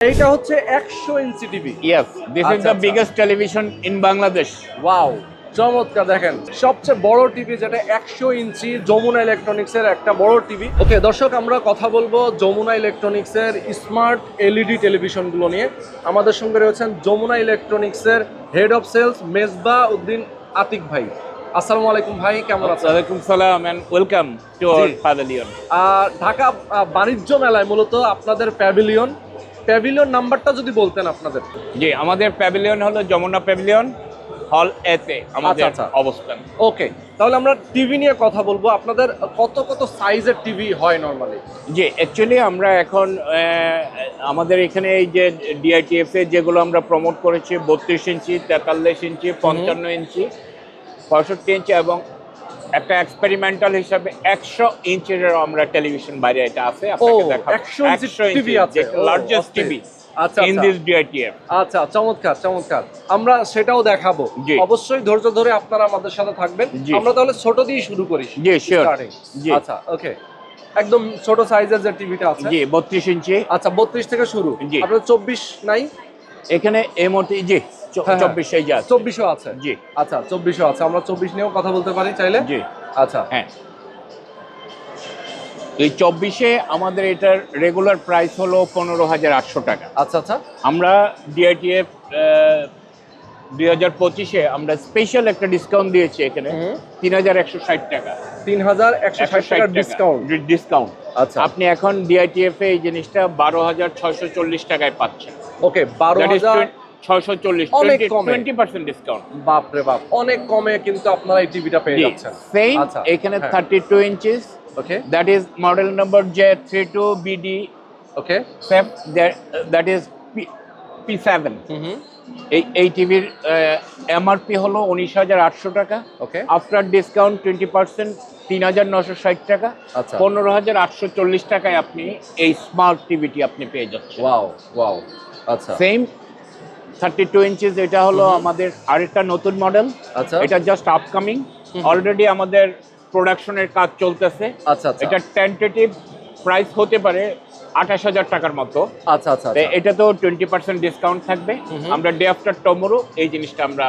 এইটা হচ্ছে একশো ইঞ্চি টিভি is আচ্ছা, the আচ্ছা। biggest television in Bangladesh. Wow চমৎকার দেখেন সবচেয়ে বড় টিভি যেটা একশো ইঞ্চি যমুনা ইলেকট্রনিক্স এর একটা বড় টিভি ওকে দর্শক আমরা কথা বলব যমুনা ইলেকট্রনিক্স এর স্মার্ট এলইডি টেলিভিশনগুলো নিয়ে আমাদের সঙ্গে রয়েছেন যমুনা ইলেকট্রনিক্স এর head of sales Mezba Uddin Atik ভাই আসসালামু আলাইকুম ভাই কেমন আছেন and welcome to our G. pavilion. আর ঢাকা বাণিজ্য মেলায় মূলত আপনাদের প্যাভিলিয়ন প্যাভিলিয়ন নাম্বারটা যদি বলতেন আপনাদের। জি আমাদের প্যাভিলিয়ন হলো যমুনা প্যাভিলিয়ন হল এতে আমাদের আচ্ছা, আচ্ছা। অবস্থান। ওকে তাহলে আমরা টিভি নিয়ে কথা বলব। আপনাদের কত কত সাইজের টিভি হয় নর্মালি জি অ্যাকচুয়ালি আমরা এখন আমাদের এখানে এই যে ডিআইটিএফ এ যেগুলো আমরা প্রমোট করেছি বত্রিশ ইঞ্চি তেতাল্লিশ ইঞ্চি পঞ্চান্ন ইঞ্চি পঁয়ষট্টি ইঞ্চি এবং একটা এক্সপেরিমেন্টাল হিসাবে একশো ইঞ্চের আমরা টেলিভিশন বাইরে এটা আছে আপনাকে দেখাবো। 100 ইঞ্চি আছে। লার্জেস্ট টিভি আচ্ছা, ইন আচ্ছা। দিস ডিআইটিএফ আচ্ছা চমৎকার চমৎকার। আমরা সেটাও দেখাবো। অবশ্যই ধৈর্য ধরে আপনারা আমাদের সাথে থাকবেন। আমরা তাহলে ছোট দিয়ে শুরু করি জি, sure. আচ্ছা ওকে একদম ছোট সাইজের যে টিভিটা আছে। জি বত্রিশ ইঞ্চি। আচ্ছা বত্রিশ থেকে শুরু। আপনার চব্বিশ নাই? এখানে এই মুহূর্তে জি। চব্বিশ এই যে চব্বিশও আছে? জি। আচ্ছা চব্বিশও আছে। আমরা চব্বিশ নিয়েও কথা বলতে পারি চাইলে? জি। আচ্ছা। হ্যাঁ। এই চব্বিশে আমাদের এটার রেগুলার প্রাইস হলো পনেরো হাজার আটশো টাকা। আচ্ছা আচ্ছা। আমরা ডিআইটিএফ দুই হাজার পঁচিশে আমরা স্পেশাল একটা ডিসকাউন্ট দিয়েছি এখানে। তিন হাজার একশো ষাট টাকা। তিন হাজার একশো ষাট টাকার ডিসকাউন্ট ডিসকাউন্ট আচ্ছা। আপনি এখন ডিআইটিএফ এ এই জিনিসটা বারো হাজার ছয়শো চল্লিশ টাকায় পাচ্ছেন। ওকে বারো হাজার অনেক কমে। টোয়েন্টি পার্সেন্ট ডিসকাউন্ট বাপ বাপ অনেক কমে কিন্তু আপনারা এই টিভিটা পেয়ে যাচ্ছেন। সেম আচ্ছা, এখানে। Thirty two inches okay that is model number J32BD okay SEP that, that is P, P7 হুম হুম এই এই টিভির এমআরপি হলো উনিশ হাজার আটশো টাকা। Okay after discount twenty percent তিন হাজার নশো ষাট টাকা। আচ্ছা। পনেরো হাজার আটশো চল্লিশ টাকায় আপনি এই স্মার্ট টিভিটি আপনি পেয়ে যাচ্ছেন। ওয়াও ওয়াও আচ্ছা। সেম থার্টি টু ইঞ্চিস এটা হলো আমাদের আরেকটা নতুন মডেল আচ্ছা। এটা জাস্ট আপকামিং অলরেডি আমাদের প্রোডাকশনের কাজ চলতেছে। আচ্ছা আচ্ছা। এটা টেন্টেটিভ প্রাইস হতে পারে আঠাশ হাজার টাকার মতো। আচ্ছা আচ্ছা আচ্ছা। এটা তো টোয়েন্টি পার্সেন্ট ডিসকাউন্ট থাকবে। আমরা ডে আফটার টমোরো এই জিনিসটা আমরা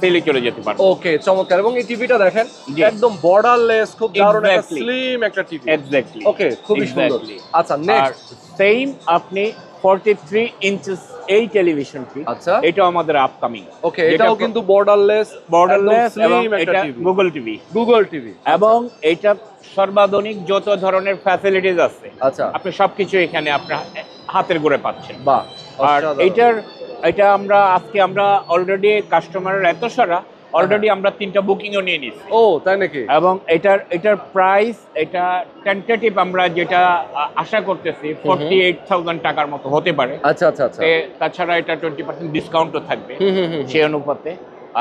সেলে চলে যেতে পারব। ওকে চমৎকার। এবং এই টিভিটা দেখেন। একদম বর্ডারলেস খুব দারুণ একটা স্লিম একটা টিভি এক্স্যাক্টলি ওকে খুবই সুন্দর। আচ্ছা নেক্সট সেম আপনি ফর্টি থ্রি ইঞ্চেস এই টেলিভিশনটি আচ্ছা। এটা আমাদের আপকামিং ওকে এটাও কিন্তু বর্ডারলেস বর্ডারলেস এবং এটা গুগল টিভি গুগল টিভি এবং এটা সর্বাধুনিক যত ধরনের ফ্যাসিলিটিস আছে আচ্ছা। আপনি সবকিছু এখানে আপনার হাতের গোড়ে পাচ্ছেন। বাহ আর। এটার এটা আমরা আজকে আমরা অলরেডি কাস্টমারের এত সারা অলরেডি আমরা তিনটা বুকিংও নিয়ে নিচ্ছি ও তাই নাকি? এবং এটার এটার প্রাইস এটা টেন্টেটিভ আমরা যেটা আশা করতেছি ফোরটি এইট থাউজেন্ড টাকার মতো হতে পারে। আচ্ছা আচ্ছা আচ্ছা। তাছাড়া এটা টোয়েন্টি পার্সেন্ট ডিসকাউন্টও থাকবে হুম হুম হুম সেই অনুপাতে।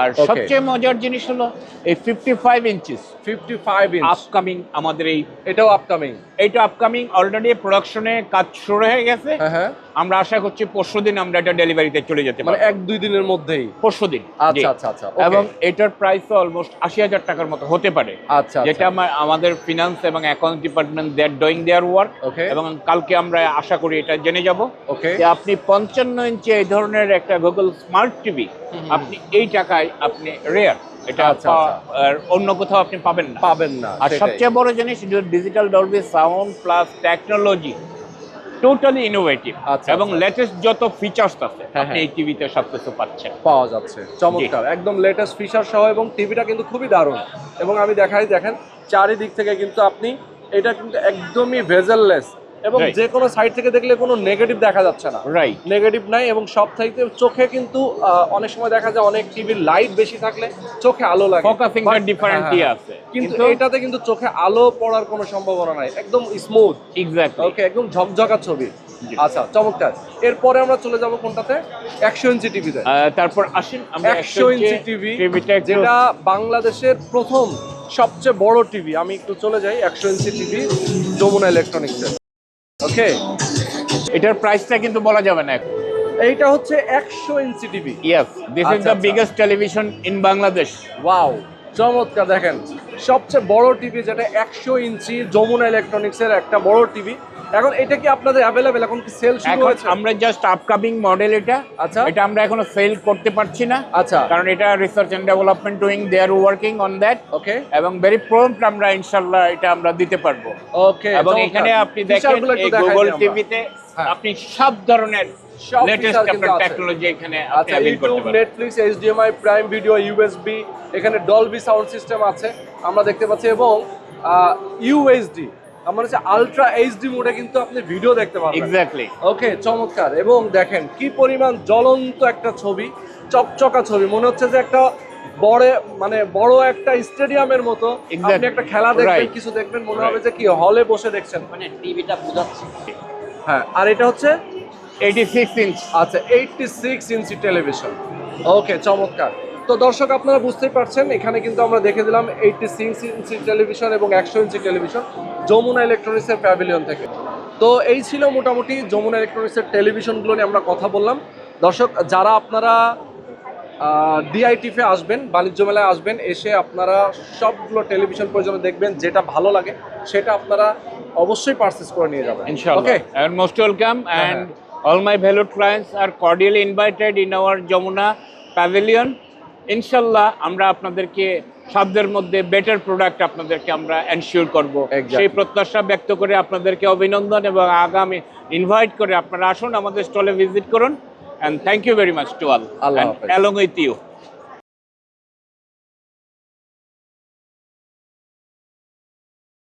আর সবচেয়ে মজার জিনিস হলো এই fifty five inches fifty five inch upcoming আমাদের এই এটাও আপকামিং এইটা আপকামিং অলরেডি প্রোডাকশনে কাজ শুরু হয়ে গেছে। হ্যাঁ হ্যাঁ। আমরা আশা করছি পরশু দিন আমরা এটা ডেলিভারিতে চলে যেতে মানে পারব। এক দুই দিনের মধ্যেই? পরশু দিন আচ্ছা আচ্ছা আচ্ছা এবং এটার প্রাইস অলমোস্ট আশি হাজার টাকার মতো হতে পারে। আচ্ছা যেটা আমার আমাদের ফিনান্স এবং account department they are doing their work okay এবং কালকে আমরা আশা করি এটা জেনে যাব। ওকে যে আপনি পঞ্চান্ন ইঞ্চি এই ধরনের একটা গুগল স্মার্ট টিভি আপনি এই টাকায় আপনি রেয়ার এটা আচ্ছা, আচ্ছা। অন্য কোথাও আপনি পাবেন না। পাবেন না আর সবচেয়ে বড় জিনিস digital Dolby sound plus technology totally innovative আচ্ছা, এবং আচ্ছা। লেটেস্ট যত ফিচার্স আছে হ্যাঁ, আপনি হ্যাঁ। এই টিভিতে সব কিছু পাচ্ছেন। পাওয়া যাচ্ছে চমৎকার। একদম লেটেস্ট ফিচার সহ এবং টিভিটা কিন্তু খুবই দারুণ। এবং আমি দেখাই দেখেন চারিদিক থেকে কিন্তু আপনি এটা কিন্তু একদমই ভেজেললেস এবং. যে কোনো সাইড থেকে দেখলে কোনো নেগেটিভ দেখা যাচ্ছে না। রাইট নেগেটিভ নাই এবং সব থেকে চোখে কিন্তু অনেক সময় দেখা যায় অনেক টিভির লাইট বেশি থাকলে চোখে আলো লাগে। ফোকাসিংটা But- ডিফারেন্ট হ্যাঁ, হ্যাঁ। আছে। কিন্তু এটাতে কিন্তু চোখে আলো পড়ার কোনো সম্ভাবনা নাই। একদম স্মুথ এক্স্যাক্টলি ওকে একদম ঝকঝকা ছবি। আচ্ছা চমৎকার। এরপরে আমরা চলে যাব কোনটাতে? একশো ইঞ্চি টিভিতে তারপর আসেন আমরা একশো ইঞ্চি টিভি যেটা বাংলাদেশের প্রথম সবচেয়ে বড় টিভি আমি একটু চলে যাই একশো ইঞ্চি টিভি যমুনা ইলেকট্রনিক্সের ওকে এটার প্রাইসটা কিন্তু বলা যাবে না এইটা হচ্ছে একশো inch TV. Yes this is the. Biggest television in Bangladesh wow চমৎকার। দেখেন সবচেয়ে বড় টিভি যেটা একশো ইঞ্চি যমুনা ইলেকট্রনিক্সের একটা বড় টিভি এখন এটা কি আপনাদের অ্যাভেলেবেল এখন কি সেল শুরু হয়েছে? আমরা জাস্ট আপকামিং মডেল এটা। আচ্ছা। এটা আমরা এখনও সেল করতে পারছি না। আচ্ছা। কারণ এটা research and development doing they are working on that okay এবং ভেরি প্রম্পট আমরা ইনশাল্লাহ এটা আমরা দিতে পারব। ওকে এবং এখানে আপনি দেখেন এই গুগল টিভিতে হ্যাঁ। আপনি সব ধরনের লেটেস্ট আপনার টেকনোলজি এখানে আপনি আচ্ছা অ্যাভেল করতে ইউটিউব পারবেন Netflix HDMI Prime Video USB এখানে ডলবি সাউন্ড সিস্টেম আছে। আমরা দেখতে পাচ্ছি এবং ইউএসডি আমার হচ্ছে আলট্রা এইচডি মোডে কিন্তু আপনি ভিডিও দেখতে পাবেন। এক্স্যাক্টলি ওকে চমৎকার। এবং দেখেন কি পরিমাণ জ্বলন্ত একটা ছবি চকচকা ছবি। মনে হচ্ছে যে একটা বড় মানে বড় একটা স্টেডিয়ামের মতো। আপনি একটা খেলা দেখবেন কিছু দেখবেন মনে হবে যে কি হলে বসে দেখছেন। মানে টিভিটা বোঝাচ্ছে। হ্যাঁ আর এটা হচ্ছে 86 ইঞ্চ আচ্ছা eighty six inch television okay চমৎকার। তো দর্শক আপনারা বুঝতেই পারছেন এখানে কিন্তু আমরা দেখে দিলাম এইটটি সিক্স ইঞ্চি টেলিভিশন এবং একশো ইঞ্চি টেলিভিশন যমুনা ইলেকট্রনিক্সের প্যাভিলিয়ন থেকে তো এই ছিল মোটামুটি যমুনা ইলেকট্রনিক্সের টেলিভিশনগুলো নিয়ে আমরা কথা বললাম দর্শক যারা আপনারা ডিআইটিফে আসবেন বাণিজ্য মেলায় আসবেন এসে আপনারা সবগুলো টেলিভিশন পর্যন্ত দেখবেন যেটা ভালো লাগে সেটা আপনারা অবশ্যই পারচেস করে নিয়ে যাবেন Inshallah. Okay most welcome. Uh-huh. And all my valued clients are cordially invited in our Jamuna pavilion. ইনশাল্লাহ আমরা আপনাদেরকে শব্দের মধ্যে বেটার প্রোডাক্ট আপনাদেরকে আমরা এনশিওর করব. সেই প্রত্যাশা ব্যক্ত করে আপনাদেরকে অভিনন্দন এবং আগামী ইনভাইট করে আপনারা আসুন আমাদের স্টলে ভিজিট করুন। And thank you very much to all along with you